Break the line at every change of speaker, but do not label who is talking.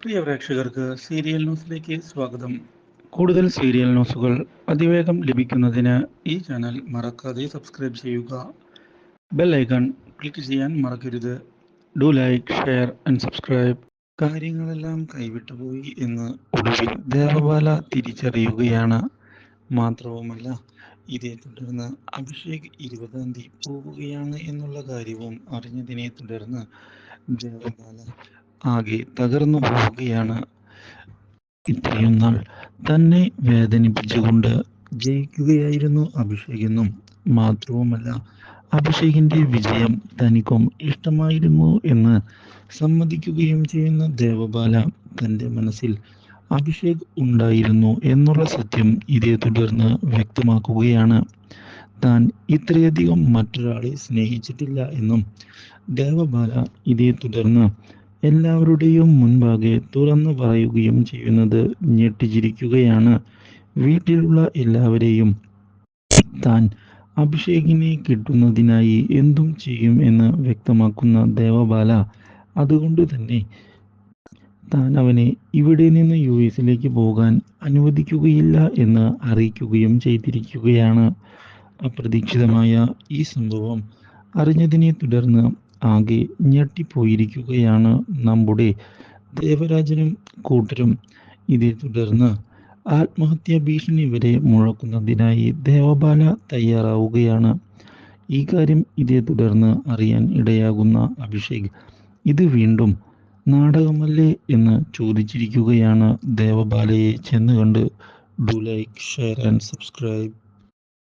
പ്രിയ പ്രേക്ഷകർക്ക് സീരിയൽ ന്യൂസിലേക്ക് സ്വാഗതം. കൂടുതൽ സീരിയൽ ന്യൂസുകൾ അതിവേഗം ലഭിക്കുന്നതിന് ഈ ചാനൽ മറക്കാതെ സബ്സ്ക്രൈബ് ചെയ്യുക. ബെൽ ഐക്കൺ ക്ലിക്ക് ചെയ്യാൻ മറക്കരുത്. Do like share and subscribe. കാര്യങ്ങളെല്ലാം കൈവിട്ടുപോയി എന്ന് ഒടുവിൽ ദേവബാല തിരിച്ചറിയുകയാണ്. മാത്രവുമല്ല ഇതേ തുടർന്ന് അഭിഷേക് ഇരുപതാം തീയതി പോവുകയാണ് എന്നുള്ള കാര്യവും അറിഞ്ഞതിനെ തുടർന്ന് ദേവബാല ആകെ തകർന്നു പോവുകയാണ്. ഇത്രയും നാൾ തന്നെ വേദനിപ്പിച്ചുകൊണ്ട് ജയിക്കുകയായിരുന്നു അഭിഷേക് എന്നും. മാത്രവുമല്ല അഭിഷേകിന്റെ വിജയം തനിക്കും ഇഷ്ടമായിരുന്നു എന്ന് സമ്മതിക്കുകയും ചെയ്യുന്ന ദേവബാല തന്റെ മനസ്സിൽ അഭിഷേക് ഉണ്ടായിരുന്നു എന്നുള്ള സത്യം ഇതേ തുടർന്ന് വ്യക്തമാക്കുകയാണ്. താൻ ഇത്രയധികം മറ്റൊരാളെ സ്നേഹിച്ചിട്ടില്ല എന്നും ദേവബാല ഇതേ തുടർന്ന് എല്ലാവരുടെയും മുൻപാകെ തുറന്നു പറയുകയും ചെയ്യുന്നത് ഞെട്ടിച്ചിരിക്കുകയാണ്. വീട്ടിലുള്ള എല്ലാവരെയും താൻ അഭിഷേകിനെ കിട്ടുന്നതിനായി എന്തും ചെയ്യും എന്ന് വ്യക്തമാക്കുന്ന ദേവബാല അതുകൊണ്ട് തന്നെ താൻ അവനെ ഇവിടെ നിന്ന് യു എസിലേക്ക് പോകാൻ അനുവദിക്കുകയില്ല എന്ന് അറിയിക്കുകയും ചെയ്തിരിക്കുകയാണ്. അപ്രതീക്ഷിതമായ ഈ സംഭവം അറിഞ്ഞതിനെ തുടർന്ന് ആകെ ഞെട്ടിപ്പോയിരിക്കുകയാണ് നമ്മുടെ ദേവരാജനും കൂട്ടരും. ഇതേ തുടർന്ന് ആത്മഹത്യാ ഭീഷണി വരെ മുഴക്കുന്നതിനായി ദേവബാല തയ്യാറാവുകയാണ്. ഈ കാര്യം ഇതേ തുടർന്ന് അറിയാൻ ഇടയാകുന്ന അഭിഷേക്. ഇത് വീണ്ടും നാടകമല്ലേ എന്ന് ചോദിച്ചിരിക്കുകയാണ് ദേവബാലയെ. ചെന്ന് കണ്ട് do like share and subscribe